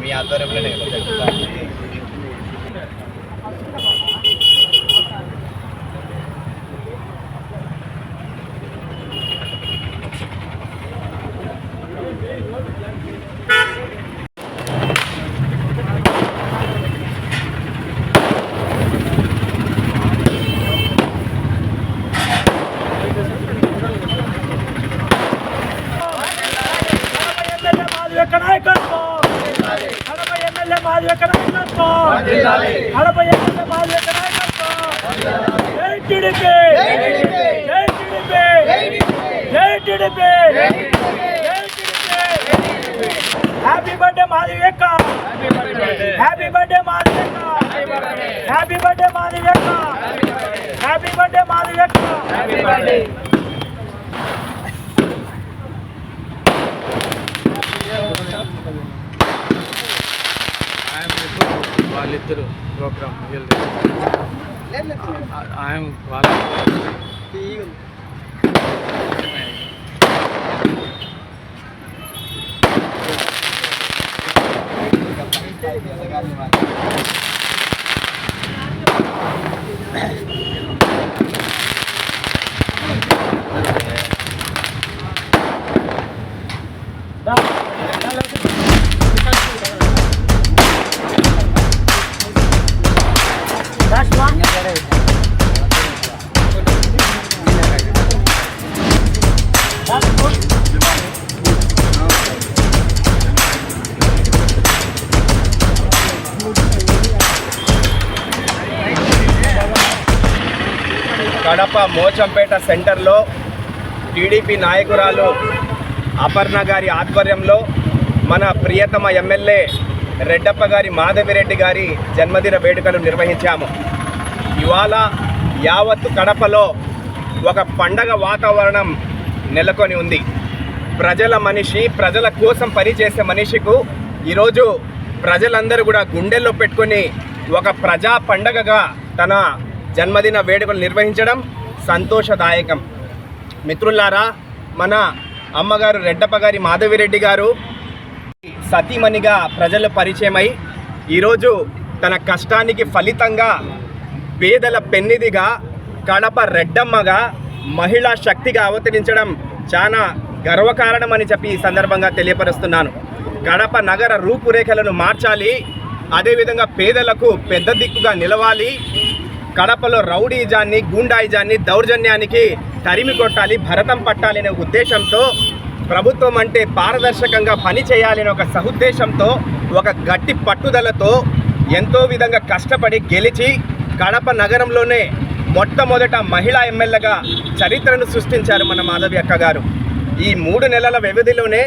మీ ఆధ్వర్యంలోనే కదా? ఎమ్మెల్యే మాది యొక్క నాయకత్వం కడప ఎమ్మెల్యే మాది యొక్క నాయకత్వం జై టీడీపీ జై టీడీపీ జై టీడీపీ జై టీడీపీ హ్యాపీ బర్త్డే మాది యొక్క హ్యాపీ బర్త్డే మాది యొక్క హ్యాపీ బర్త్డే మాది యొక్క హ్యాపీ బర్త్డే మాది యొక్క వాళ్ళిద్దరు ప్రోగ్రామ్ ఆయన వాళ్ళ కడప మోచంపేట సెంటర్లో టీడీపీ నాయకురాలు అపర్ణ గారి ఆధ్వర్యంలో మన ప్రియతమ ఎమ్మెల్యే రెడ్డప్ప గారి మాధవిరెడ్డి గారి జన్మదిన వేడుకలు నిర్వహించాము. ఇవాళ యావత్తు కడపలో ఒక పండగ వాతావరణం నెలకొని ఉంది. ప్రజల మనిషి ప్రజల కోసం పనిచేసే మనిషికు ఈరోజు ప్రజలందరూ కూడా గుండెల్లో పెట్టుకొని ఒక ప్రజా పండగగా తన జన్మదిన వేడుకలు నిర్వహించడం సంతోషదాయకం. మిత్రులారా మన అమ్మగారు రెడ్డప్ప గారి మాధవిరెడ్డి గారు సతీమణిగా ప్రజలు పరిచయమై ఈరోజు తన కష్టానికి ఫలితంగా పేదల పెన్నిదిగా కడప రెడ్డమ్మగా మహిళా శక్తిగా అవతరించడం చాలా గర్వకారణమని చెప్పి ఈ సందర్భంగా తెలియపరుస్తున్నాను. కడప నగర రూపురేఖలను మార్చాలి అదేవిధంగా పేదలకు పెద్ద దిక్కుగా నిలవాలి కడపలో రౌడీజాన్ని గూండాయిజాన్ని దౌర్జన్యానికి తరిమి కొట్టాలి భరతం పట్టాలి అనే ఉద్దేశంతో ప్రభుత్వం అంటే పారదర్శకంగా పని చేయాలనే ఒక సహుద్దేశంతో ఒక గట్టి పట్టుదలతో ఎంతో విధంగా కష్టపడి గెలిచి కడప నగరంలోనే మొట్టమొదట మహిళా ఎమ్మెల్యేగా చరిత్రను సృష్టించారు మన మాధవి అక్క గారు. ఈ మూడు నెలల వ్యవధిలోనే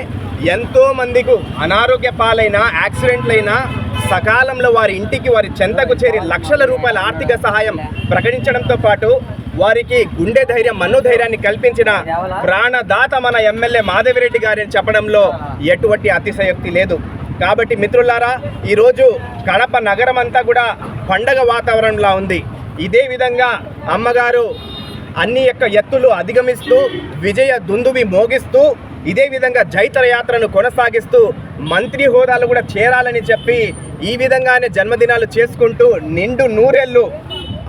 ఎంతోమందికి అనారోగ్య పాలైన యాక్సిడెంట్లైనా సకాలంలో వారి ఇంటికి వారి చెంతకు చేరి లక్షల రూపాయల ఆర్థిక సహాయం ప్రకటించడంతో పాటు వారికి గుండె ధైర్యం మనోధైర్యాన్ని కల్పించిన ప్రాణదాత మన ఎమ్మెల్యే మాధవిరెడ్డి గారిని చెప్పడంలో ఎటువంటి అతిశయోక్తి లేదు. కాబట్టి మిత్రులారా ఈరోజు కడప నగరం అంతా కూడా పండగ వాతావరణంలా ఉంది. ఇదే విధంగా అమ్మగారు అన్ని యొక్క ఎత్తులు అధిగమిస్తూ విజయ దుందువి మోగిస్తూ ఇదే విధంగా జైత్ర యాత్రను కొనసాగిస్తూ మంత్రి హోదాలు కూడా చేరాలని చెప్పి ఈ విధంగానే జన్మదినాలు చేసుకుంటూ నిండు నూరెళ్ళు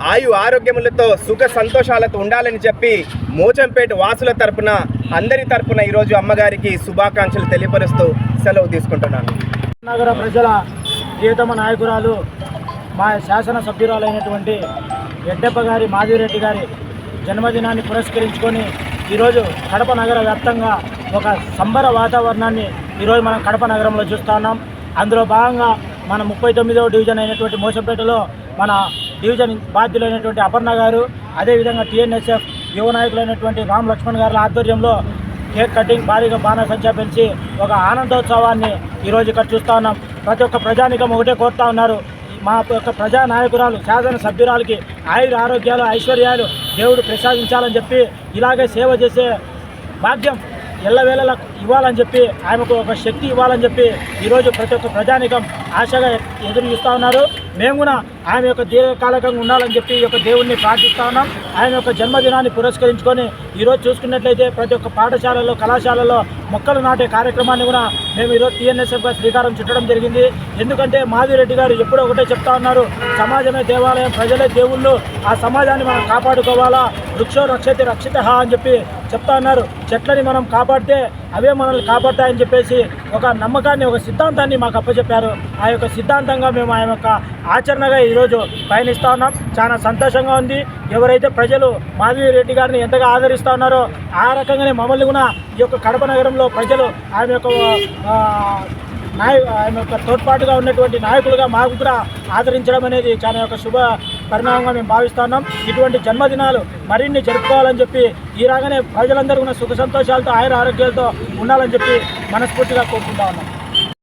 ఆయు ఆరోగ్యములతో సుఖ సంతోషాలతో ఉండాలని చెప్పి మోచంపేట వాసుల తరపున అందరి తరపున ఈరోజు అమ్మగారికి శుభాకాంక్షలు తెలియపరుస్తూ సెలవు తీసుకుంటున్నాను. నగర ప్రజల ప్రియతమ నాయకురాలు మా శాసన సభ్యురాలైనటువంటి ఎడ్డప్ప గారి మాధవిరెడ్డి గారి జన్మదినాన్ని పురస్కరించుకొని ఈరోజు కడప నగర వ్యాప్తంగా ఒక సంబర వాతావరణాన్ని ఈరోజు మనం కడప నగరంలో చూస్తున్నాం అందులో భాగంగా మన ముప్పై తొమ్మిదవ డివిజన్ అయినటువంటి మోసంపేటలో మన డివిజన్ బాధ్యులైనటువంటి అపర్ణ గారు అదేవిధంగా టీఎన్ఎస్ఎఫ్ యువ నాయకులైనటువంటి రామ్ లక్ష్మణ్ గారి ఆధ్వర్యంలో కేక్ కటింగ్ భారీగా బాణసంచా పెంచి ఒక ఆనందోత్సవాన్ని ఈరోజు ఇక్కడ చూస్తూ ఉన్నాం. ప్రతి ఒక్క ప్రజానికం ఒకటే కోరుతా ఉన్నారు. మా యొక్క ప్రజా నాయకురాలు శాసన సభ్యురాలకి ఆయుర ఆరోగ్యాలు ఐశ్వర్యాలు దేవుడు ప్రసాదించాలని చెప్పి ఇలాగే సేవ చేసే భాగ్యం ఎల్లవేళలా ఇవ్వాలని చెప్పి ఆమెకు ఒక శక్తి ఇవ్వాలని చెప్పి ఈరోజు ప్రతి ఒక్క ప్రజానికం ఆశగా ఎదురు చూస్తూ ఉన్నారు. మేము కూడా ఆమె యొక్క దీర్ఘకాలకంగా ఉండాలని చెప్పి ఈ యొక్క దేవుణ్ణి ప్రార్థిస్తూ ఉన్నాం. ఆయన యొక్క జన్మదినాన్ని పురస్కరించుకొని ఈరోజు చూసుకున్నట్లయితే ప్రతి ఒక్క పాఠశాలలో కళాశాలలో మొక్కలు నాటే కార్యక్రమాన్ని కూడా మేము ఈరోజు టీఎన్ఎస్ఎఫ్గా శ్రీకారం చుట్టడం జరిగింది. ఎందుకంటే మాదిరెడ్డి గారు ఎప్పుడో ఒకటే చెప్తా ఉన్నారు సమాజమే దేవాలయం ప్రజలే దేవుళ్ళు ఆ సమాజాన్ని మనం కాపాడుకోవాలా వృక్షో రక్షతే రక్షిత అని చెప్పి చెప్తా ఉన్నారు చెట్లని మనం కాపాడితే అవే మనల్ని కాపాడతాయని చెప్పేసి ఒక నమ్మకాన్ని ఒక సిద్ధాంతాన్ని మాకు అప్పచెప్పారు. ఆ యొక్క సిద్ధాంతంగా మేము ఆ యొక్క ఆచరణగా ఈరోజు పయనిస్తూ ఉన్నాం. చాలా సంతోషంగా ఉంది. ఎవరైతే ప్రజలు మాధవి రెడ్డి గారిని ఎంతగా ఆదరిస్తూ ఉన్నారో ఆ రకంగానే మమ్మల్ని కూడా ఈ యొక్క కడప నగరంలో ప్రజలు ఆమె యొక్క నాయ ఆమె యొక్క తోడ్పాటుగా ఉన్నటువంటి నాయకులుగా మాకు కూడా ఆదరించడం అనేది చాలా యొక్క శుభ పరిణామంగా మేము భావిస్తున్నాం. ఇటువంటి జన్మదినాలు మరిన్ని జరుపుకోవాలని చెప్పి ఈ రాగానే ప్రజలందరూ ఉన్న సుఖ సంతోషాలతో ఆయుర ఆరోగ్యాలతో ఉండాలని చెప్పి మనస్ఫూర్తిగా కోరుకుంటా ఉన్నాం.